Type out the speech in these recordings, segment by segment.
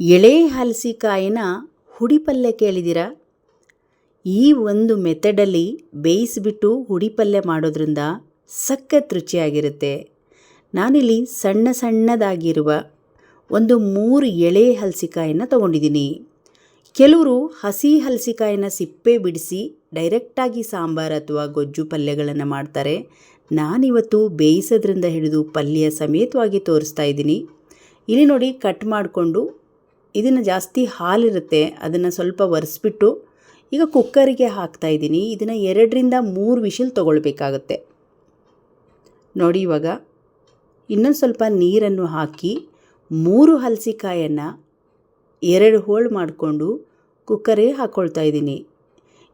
ಎಳೆ ಹಲಸಿಕಾಯಿನ ಹುಡಿ ಪಲ್ಯ ಕೇಳಿದ್ದೀರಾ ಈ ಒಂದು ಮೆಥಡಲ್ಲಿ ಬೇಯಿಸಿಬಿಟ್ಟು ಹುಡಿ ಪಲ್ಯ ಮಾಡೋದ್ರಿಂದ ಸಖತ್ ರುಚಿಯಾಗಿರುತ್ತೆ. ನಾನಿಲ್ಲಿ ಸಣ್ಣ ಸಣ್ಣದಾಗಿರುವ ಒಂದು ಮೂರು ಎಳೆ ಹಲಸಿಕಾಯನ್ನು ತಗೊಂಡಿದ್ದೀನಿ. ಕೆಲವರು ಹಸಿ ಹಲಸಿಕಾಯಿನ ಸಿಪ್ಪೆ ಬಿಡಿಸಿ ಡೈರೆಕ್ಟಾಗಿ ಸಾಂಬಾರು ಅಥವಾ ಗೊಜ್ಜು ಪಲ್ಯಗಳನ್ನು ಮಾಡ್ತಾರೆ. ನಾನಿವತ್ತು ಬೇಯಿಸೋದ್ರಿಂದ ಹಿಡಿದು ಪಲ್ಯ ಸಮೇತವಾಗಿ ತೋರಿಸ್ತಾ ಇದ್ದೀನಿ. ಇಲ್ಲಿ ನೋಡಿ ಕಟ್ ಮಾಡಿಕೊಂಡು ಇದನ್ನು ಜಾಸ್ತಿ ಹಾಲಿರುತ್ತೆ, ಅದನ್ನು ಸ್ವಲ್ಪ ಒರೆಸ್ಬಿಟ್ಟು ಈಗ ಕುಕ್ಕರಿಗೆ ಹಾಕ್ತಾ ಇದ್ದೀನಿ. ಇದನ್ನು ಎರಡರಿಂದ ಮೂರು ವಿಷಿಲ್ ತೊಗೊಳ್ಬೇಕಾಗತ್ತೆ. ನೋಡಿ ಇವಾಗ, ಇನ್ನೊಂದು ಸ್ವಲ್ಪ ನೀರನ್ನು ಹಾಕಿ ಮೂರು ಹಲಸಿಕಾಯನ್ನು ಎರಡು ಹೋಳು ಮಾಡಿಕೊಂಡು ಕುಕ್ಕರಿಗೆ ಹಾಕ್ಕೊಳ್ತಾ ಇದ್ದೀನಿ.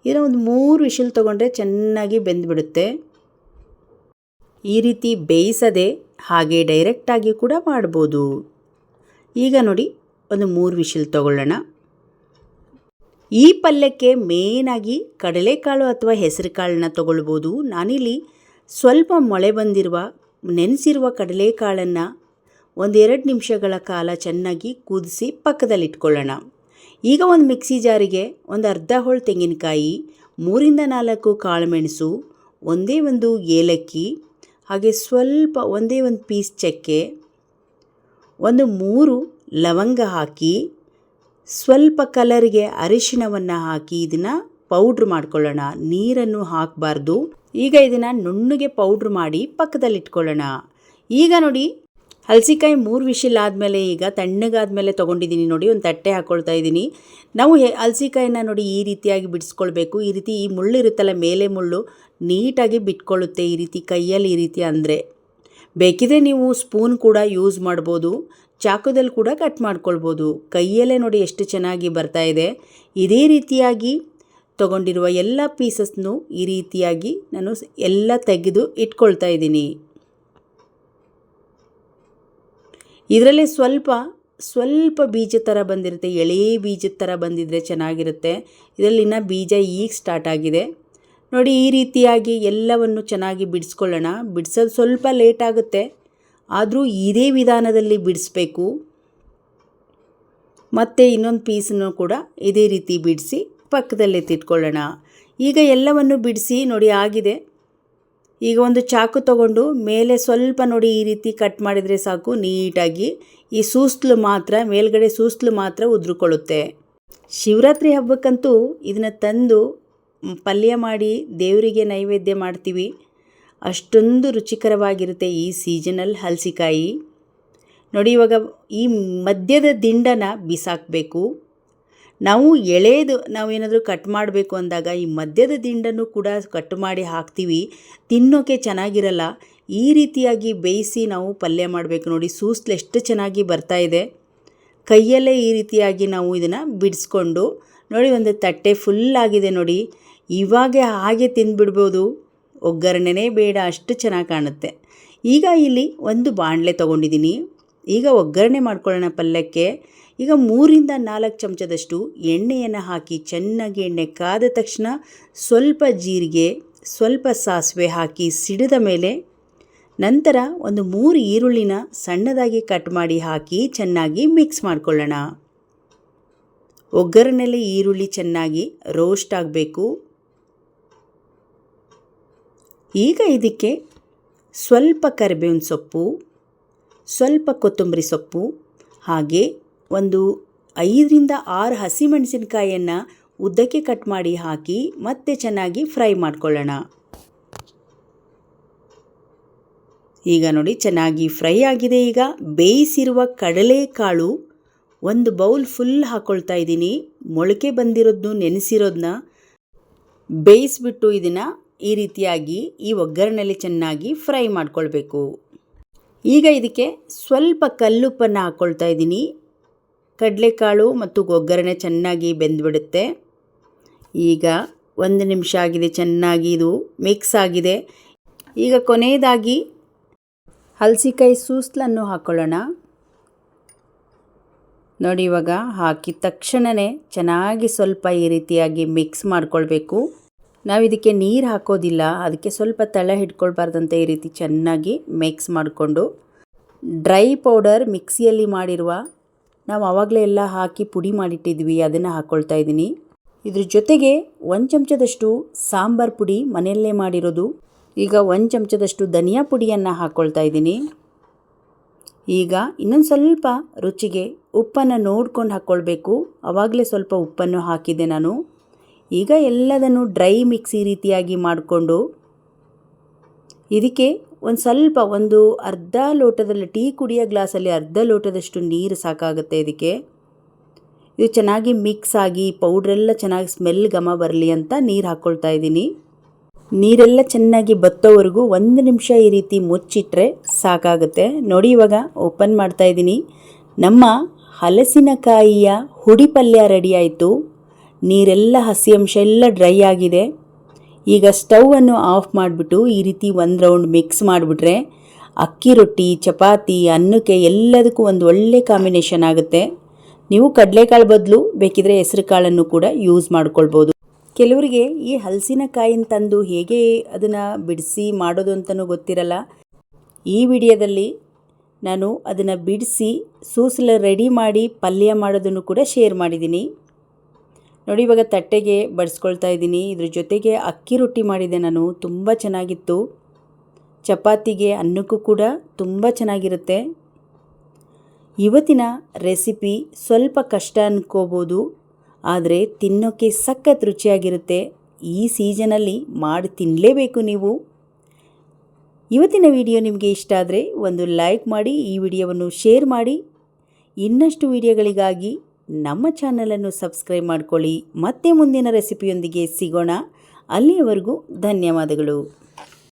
ಇದನ್ನು ಒಂದು ಮೂರು ವಿಷಲ್ ತೊಗೊಂಡ್ರೆ ಚೆನ್ನಾಗಿ ಬೆಂದ್ಬಿಡುತ್ತೆ. ಈ ರೀತಿ ಬೇಯಿಸದೆ ಹಾಗೆ ಡೈರೆಕ್ಟಾಗಿ ಕೂಡ ಮಾಡ್ಬೋದು. ಈಗ ನೋಡಿ ಒಂದು ಮೂರು ವಿಷಲ್ ತಗೊಳ್ಳೋಣ. ಈ ಪಲ್ಯಕ್ಕೆ ಮೇನಾಗಿ ಕಡಲೆಕಾಳು ಅಥವಾ ಹೆಸರು ಕಾಳನ್ನ ತೊಗೊಳ್ಬೋದು. ನಾನಿಲ್ಲಿ ಸ್ವಲ್ಪ ಮೊಳೆ ಬಂದಿರುವ, ನೆನೆಸಿರುವ ಕಡಲೆಕಾಳನ್ನು ಒಂದೆರಡು ನಿಮಿಷಗಳ ಕಾಲ ಚೆನ್ನಾಗಿ ಕುದಿಸಿ ಪಕ್ಕದಲ್ಲಿಟ್ಕೊಳ್ಳೋಣ. ಈಗ ಒಂದು ಮಿಕ್ಸಿ ಜಾರಿಗೆ ಒಂದು ಅರ್ಧ ಹೋಳು ತೆಂಗಿನಕಾಯಿ, ಮೂರಿಂದ ನಾಲ್ಕು ಕಾಳುಮೆಣಸು, ಒಂದೇ ಒಂದು ಏಲಕ್ಕಿ, ಹಾಗೆ ಸ್ವಲ್ಪ ಒಂದೇ ಒಂದು ಪೀಸ್ ಚಕ್ಕೆ, ಒಂದು ಮೂರು ಲವಂಗ ಹಾಕಿ, ಸ್ವಲ್ಪ ಕಲರ್ಗೆ ಅರಿಶಿಣವನ್ನು ಹಾಕಿ ಇದನ್ನು ಪೌಡ್ರ್ ಮಾಡ್ಕೊಳ್ಳೋಣ. ನೀರನ್ನು ಹಾಕಬಾರ್ದು. ಈಗ ಇದನ್ನು ನುಣ್ಣಗೆ ಪೌಡ್ರ್ ಮಾಡಿ ಪಕ್ಕದಲ್ಲಿಟ್ಕೊಳ್ಳೋಣ. ಈಗ ನೋಡಿ, ಹಲಸಿಕಾಯಿ ಮೂರು ವಿಷಲ್ ಆದಮೇಲೆ ಈಗ ತಣ್ಣಗಾದಮೇಲೆ ತೊಗೊಂಡಿದ್ದೀನಿ ನೋಡಿ, ಒಂದು ತಟ್ಟೆ ಹಾಕ್ಕೊಳ್ತಾ ಇದ್ದೀನಿ ನಾವು ಹಲಸಿಕಾಯಿನ ನೋಡಿ ಈ ರೀತಿಯಾಗಿ ಬಿಡಿಸ್ಕೊಳ್ಬೇಕು. ಈ ರೀತಿ ಈ ಮುಳ್ಳು ಇರುತ್ತಲ್ಲ, ಮೇಲೆ ಮುಳ್ಳು ನೀಟಾಗಿ ಬಿಟ್ಕೊಳ್ಳುತ್ತೆ ಈ ರೀತಿ ಕೈಯಲ್ಲಿ ಈ ರೀತಿ ಅಂದರೆ. ಬೇಕಿದ್ರೆ ನೀವು ಸ್ಪೂನ್ ಕೂಡ ಯೂಸ್ ಮಾಡ್ಬೋದು. ಚಾಕುದಲ್ಲಿ ಕೂಡ ಕಟ್ ಮಾಡ್ಕೊಳ್ಬೋದು. ಕೈಯಲ್ಲೇ ನೋಡಿ ಎಷ್ಟು ಚೆನ್ನಾಗಿ ಬರ್ತಾ ಇದೆ. ಇದೇ ರೀತಿಯಾಗಿ ತಗೊಂಡಿರುವ ಎಲ್ಲ ಪೀಸಸ್ನು ಈ ರೀತಿಯಾಗಿ ನಾನು ಎಲ್ಲ ತೆಗೆದು ಇಟ್ಕೊಳ್ತಾ ಇದ್ದೀನಿ. ಇದರಲ್ಲೇ ಸ್ವಲ್ಪ ಸ್ವಲ್ಪ ಬೀಜ ಥರ ಬಂದಿರುತ್ತೆ. ಎಳೆ ಬೀಜದ ಥರ ಬಂದಿದ್ದರೆ ಚೆನ್ನಾಗಿರುತ್ತೆ. ಇದರಲ್ಲಿನ ಬೀಜ ಈಗ ಸ್ಟಾರ್ಟ್ ಆಗಿದೆ. ನೋಡಿ ಈ ರೀತಿಯಾಗಿ ಎಲ್ಲವನ್ನು ಚೆನ್ನಾಗಿ ಬಿಡಿಸ್ಕೊಳ್ಳೋಣ. ಬಿಡಿಸೋದು ಸ್ವಲ್ಪ ಲೇಟ್ ಆಗುತ್ತೆ. ಆದರೂ ಇದೇ ವಿಧಾನದಲ್ಲಿ ಬಿಡಿಸ್ಬೇಕು. ಮತ್ತು ಇನ್ನೊಂದು ಪೀಸನ್ನು ಕೂಡ ಇದೇ ರೀತಿ ಬಿಡಿಸಿ ಪಕ್ಕದಲ್ಲೇ ತಿಟ್ಕೊಳ್ಳೋಣ. ಈಗ ಎಲ್ಲವನ್ನು ಬಿಡಿಸಿ ನೋಡಿ ಆಗಿದೆ. ಈಗ ಒಂದು ಚಾಕು ತಗೊಂಡು ಮೇಲೆ ಸ್ವಲ್ಪ ನೋಡಿ ಈ ರೀತಿ ಕಟ್ ಮಾಡಿದರೆ ಸಾಕು ನೀಟಾಗಿ. ಈ ಸೂಸ್ಲು ಮಾತ್ರ, ಮೇಲ್ಗಡೆ ಸೂಸ್ಲು ಮಾತ್ರ ಉದ್ರುಕೊಳ್ಳುತ್ತೆ. ಶಿವರಾತ್ರಿ ಹಬ್ಬಕ್ಕಂತೂ ಇದನ್ನು ತಂದು ಪಲ್ಯ ಮಾಡಿ ದೇವರಿಗೆ ನೈವೇದ್ಯ ಮಾಡ್ತೀವಿ. ಅಷ್ಟೊಂದು ರುಚಿಕರವಾಗಿರುತ್ತೆ ಈ ಸೀಸನಲ್ ಹಲಸಿಕಾಯಿ. ನೋಡಿ ಇವಾಗ ಈ ಮಧ್ಯದ ದಿಂಡನ ಬಿಸಾಕಬೇಕು. ನಾವು ಎಳೆದು ನಾವೇನಾದರೂ ಕಟ್ ಮಾಡಬೇಕು ಅಂದಾಗ ಈ ಮಧ್ಯದ ದಿಂಡನ್ನು ಕೂಡ ಕಟ್ ಮಾಡಿ ಹಾಕ್ತೀವಿ. ತಿನ್ನೋಕೆ ಚೆನ್ನಾಗಿರಲ್ಲ. ಈ ರೀತಿಯಾಗಿ ಬೇಯಿಸಿ ನಾವು ಪಲ್ಯ ಮಾಡಬೇಕು. ನೋಡಿ ಸೂಸ್ಲು ಎಷ್ಟು ಚೆನ್ನಾಗಿ ಬರ್ತಾ ಇದೆ. ಕೈಯಲ್ಲೇ ಈ ರೀತಿಯಾಗಿ ನಾವು ಇದನ್ನು ಬಿಡಿಸ್ಕೊಂಡು ನೋಡಿ ಒಂದು ತಟ್ಟೆ ಫುಲ್ ಆಗಿದೆ ನೋಡಿ. ಇವಾಗ ಹಾಗೆ ತಿಂದುಬಿಡ್ಬೋದು. ಒಗ್ಗರಣೆನೇ ಬೇಡ, ಅಷ್ಟು ಚೆನ್ನಾಗಿ ಕಾಣುತ್ತೆ. ಈಗ ಇಲ್ಲಿ ಒಂದು ಬಾಣಲೆ ತೊಗೊಂಡಿದ್ದೀನಿ. ಈಗ ಒಗ್ಗರಣೆ ಮಾಡ್ಕೊಳ್ಳೋಣ ಪಲ್ಯಕ್ಕೆ. ಈಗ ಮೂರಿಂದ ನಾಲ್ಕು ಚಮಚದಷ್ಟು ಎಣ್ಣೆಯನ್ನು ಹಾಕಿ ಚೆನ್ನಾಗಿ ಎಣ್ಣೆ ಕಾದ ತಕ್ಷಣ ಸ್ವಲ್ಪ ಜೀರಿಗೆ, ಸ್ವಲ್ಪ ಸಾಸಿವೆ ಹಾಕಿ ಸಿಡಿದ ಮೇಲೆ ನಂತರ ಒಂದು ಮೂರು ಈರುಳ್ಳಿನ ಸಣ್ಣದಾಗಿ ಕಟ್ ಮಾಡಿ ಹಾಕಿ ಚೆನ್ನಾಗಿ ಮಿಕ್ಸ್ ಮಾಡ್ಕೊಳ್ಳೋಣ. ಒಗ್ಗರಣೆಯಲ್ಲಿ ಈರುಳ್ಳಿ ಚೆನ್ನಾಗಿ ರೋಸ್ಟ್ ಆಗಬೇಕು. ಈಗ ಇದಕ್ಕೆ ಸ್ವಲ್ಪ ಕರಿಬೇವಿನ ಸೊಪ್ಪು, ಸ್ವಲ್ಪ ಕೊತ್ತಂಬರಿ ಸೊಪ್ಪು, ಹಾಗೆ ಒಂದು ಐದರಿಂದ ಆರು ಹಸಿಮೆಣಸಿನಕಾಯಿಯನ್ನು ಉದ್ದಕ್ಕೆ ಕಟ್ ಮಾಡಿ ಹಾಕಿ ಮತ್ತೆ ಚೆನ್ನಾಗಿ ಫ್ರೈ ಮಾಡ್ಕೊಳ್ಳೋಣ. ಈಗ ನೋಡಿ ಚೆನ್ನಾಗಿ ಫ್ರೈ ಆಗಿದೆ ಈಗ. ಬೇಯಿಸಿರುವ ಕಡಲೆಕಾಳು ಒಂದು ಬೌಲ್ ಫುಲ್ ಹಾಕ್ಕೊಳ್ತಾ ಇದ್ದೀನಿ. ಮೊಳಕೆ ಬಂದಿರೋದನ್ನು ನೆನೆಸಿರೋದನ್ನ ಬೇಯಿಸ್ಬಿಟ್ಟು ಇದನ್ನು ಈ ರೀತಿಯಾಗಿ ಈ ಒಗ್ಗರಣೆಯಲ್ಲಿ ಚೆನ್ನಾಗಿ ಫ್ರೈ ಮಾಡ್ಕೊಳ್ಬೇಕು. ಈಗ ಇದಕ್ಕೆ ಸ್ವಲ್ಪ ಕಲ್ಲುಪ್ಪನ್ನು ಹಾಕ್ಕೊಳ್ತಾ ಇದ್ದೀನಿ. ಕಡಲೆಕಾಳು ಮತ್ತು ಒಗ್ಗರಣೆ ಚೆನ್ನಾಗಿ ಬೆಂದುಬಿಡುತ್ತೆ. ಈಗ ಒಂದು ನಿಮಿಷ ಆಗಿದೆ, ಚೆನ್ನಾಗಿ ಇದು ಮಿಕ್ಸ್ ಆಗಿದೆ. ಈಗ ಕೊನೆಯದಾಗಿ ಹಲಸಿಕಾಯಿ ಸೂಸ್ಲನ್ನು ಹಾಕ್ಕೊಳ್ಳೋಣ ನೋಡಿ ಇವಾಗ ಹಾಕಿದ ತಕ್ಷಣವೇ ಚೆನ್ನಾಗಿ ಸ್ವಲ್ಪ ಈ ರೀತಿಯಾಗಿ ಮಿಕ್ಸ್ ಮಾಡ್ಕೊಳ್ಬೇಕು. ನಾವು ಇದಕ್ಕೆ ನೀರು ಹಾಕೋದಿಲ್ಲ, ಅದಕ್ಕೆ ಸ್ವಲ್ಪ ತಳ ಹಿಡ್ಕೊಳ್ಬಾರ್ದಂತ ಈ ರೀತಿ ಚೆನ್ನಾಗಿ ಮಿಕ್ಸ್ ಮಾಡಿಕೊಂಡು ಡ್ರೈ ಪೌಡರ್ ಮಿಕ್ಸಿಯಲ್ಲಿ ಮಾಡಿರುವ ನಾವು ಆವಾಗಲೇ ಎಲ್ಲ ಹಾಕಿ ಪುಡಿ ಮಾಡಿಟ್ಟಿದ್ವಿ, ಅದನ್ನು ಹಾಕ್ಕೊಳ್ತಾ ಇದ್ದೀನಿ. ಇದ್ರ ಜೊತೆಗೆ ಒಂದು ಚಮಚದಷ್ಟು ಸಾಂಬಾರ್ ಪುಡಿ ಮನೆಯಲ್ಲೇ ಮಾಡಿರೋದು. ಈಗ ಒಂದು ಚಮಚದಷ್ಟು ಧನಿಯಾ ಪುಡಿಯನ್ನು ಹಾಕ್ಕೊಳ್ತಾ ಇದ್ದೀನಿ. ಈಗ ಇನ್ನೊಂದು ಸ್ವಲ್ಪ ರುಚಿಗೆ ಉಪ್ಪನ್ನು ನೋಡ್ಕೊಂಡು ಹಾಕ್ಕೊಳ್ಬೇಕು ಆವಾಗಲೇ ಸ್ವಲ್ಪ ಉಪ್ಪನ್ನು ಹಾಕಿದ್ದೆ ನಾನು. ಈಗ ಎಲ್ಲದನ್ನು ಡ್ರೈ ಮಿಕ್ಸಿ ರೀತಿಯಾಗಿ ಮಾಡಿಕೊಂಡು ಇದಕ್ಕೆ ಒಂದು ಸ್ವಲ್ಪ ಒಂದು ಅರ್ಧ ಲೋಟದಲ್ಲಿ ಟೀ ಕುಡಿಯೋ ಗ್ಲಾಸಲ್ಲಿ ಅರ್ಧ ಲೋಟದಷ್ಟು ನೀರು ಸಾಕಾಗುತ್ತೆ ಇದಕ್ಕೆ. ಇದು ಚೆನ್ನಾಗಿ ಮಿಕ್ಸ್ ಆಗಿ ಪೌಡ್ರೆಲ್ಲ ಚೆನ್ನಾಗಿ ಸ್ಮೆಲ್ ಘಮ ಬರಲಿ ಅಂತ ನೀರು ಹಾಕ್ಕೊಳ್ತಾ ಇದ್ದೀನಿ. ನೀರೆಲ್ಲ ಚೆನ್ನಾಗಿ ಬತ್ತೋವರೆಗೂ ಒಂದು ನಿಮಿಷ ಈ ರೀತಿ ಮುಚ್ಚಿಟ್ರೆ ಸಾಕಾಗುತ್ತೆ. ನೋಡಿ ಇವಾಗ ಓಪನ್ ಮಾಡ್ತಾ ಇದ್ದೀನಿ. ನಮ್ಮ ಹಲಸಿನಕಾಯಿಯ ಹುಡಿ ಪಲ್ಯ ರೆಡಿ ಆಯಿತು. ನೀರೆಲ್ಲ ಹಸಿ ಅಂಶ ಎಲ್ಲ ಡ್ರೈ ಆಗಿದೆ. ಈಗ ಸ್ಟವನ್ನು ಆಫ್ ಮಾಡಿಬಿಟ್ಟು ಈ ರೀತಿ ಒಂದು ರೌಂಡ್ ಮಿಕ್ಸ್ ಮಾಡಿಬಿಟ್ರೆ ಅಕ್ಕಿ ರೊಟ್ಟಿ, ಚಪಾತಿ, ಅನ್ನಕ್ಕೆ ಎಲ್ಲದಕ್ಕೂ ಒಂದು ಒಳ್ಳೆ ಕಾಂಬಿನೇಷನ್ ಆಗುತ್ತೆ. ನೀವು ಕಡಲೆಕಾಳು ಬದಲು ಬೇಕಿದ್ರೆ ಹೆಸರು ಕಾಳನ್ನು ಕೂಡ ಯೂಸ್ ಮಾಡ್ಕೊಳ್ಬೋದು. ಕೆಲವರಿಗೆ ಈ ಹಲಸಿನಕಾಯಿನ ತಂದು ಹೇಗೆ ಅದನ್ನು ಬಿಡಿಸಿ ಮಾಡೋದು ಅಂತಲೂ ಗೊತ್ತಿರಲ್ಲ. ಈ ವಿಡಿಯೋದಲ್ಲಿ ನಾನು ಅದನ್ನು ಬಿಡಿಸಿ, ಸೂಸಲ ರೆಡಿ ಮಾಡಿ ಪಲ್ಯ ಮಾಡೋದನ್ನು ಕೂಡ ಶೇರ್ ಮಾಡಿದ್ದೀನಿ. ನೋಡಿ, ಇವಾಗ ತಟ್ಟೆಗೆ ಬಡಿಸ್ಕೊಳ್ತಾ ಇದ್ದೀನಿ. ಇದ್ರ ಜೊತೆಗೆ ಅಕ್ಕಿ ರೊಟ್ಟಿ ಮಾಡಿದೆ ನಾನು. ತುಂಬ ಚೆನ್ನಾಗಿತ್ತು. ಚಪಾತಿಗೆ ಅನ್ನಕ್ಕೂ ಕೂಡ ತುಂಬ ಚೆನ್ನಾಗಿರುತ್ತೆ. ಇವತ್ತಿನ ರೆಸಿಪಿ ಸ್ವಲ್ಪ ಕಷ್ಟ ಅನ್ಕೋಬೋದು. ಆದರೆ ತಿನ್ನೋಕ್ಕೆ ಸಖತ್ ರುಚಿಯಾಗಿರುತ್ತೆ. ಈ ಸೀಸನಲ್ಲಿ ಮಾಡಿ ತಿನ್ನಲೇಬೇಕು ನೀವು. ಇವತ್ತಿನ ವಿಡಿಯೋ ನಿಮಗೆ ಇಷ್ಟ ಆದರೆ ಒಂದು ಲೈಕ್ ಮಾಡಿ, ಈ ವಿಡಿಯೋವನ್ನು ಶೇರ್ ಮಾಡಿ. ಇನ್ನಷ್ಟು ವಿಡಿಯೋಗಳಿಗಾಗಿ ನಮ್ಮ ಚಾನಲನ್ನು ಸಬ್ಸ್ಕ್ರೈಬ್ ಮಾಡ್ಕೊಳ್ಳಿ. ಮತ್ತೆ ಮುಂದಿನ ರೆಸಿಪಿಯೊಂದಿಗೆ ಸಿಗೋಣ. ಅಲ್ಲಿಯವರೆಗೂ ಧನ್ಯವಾದಗಳು.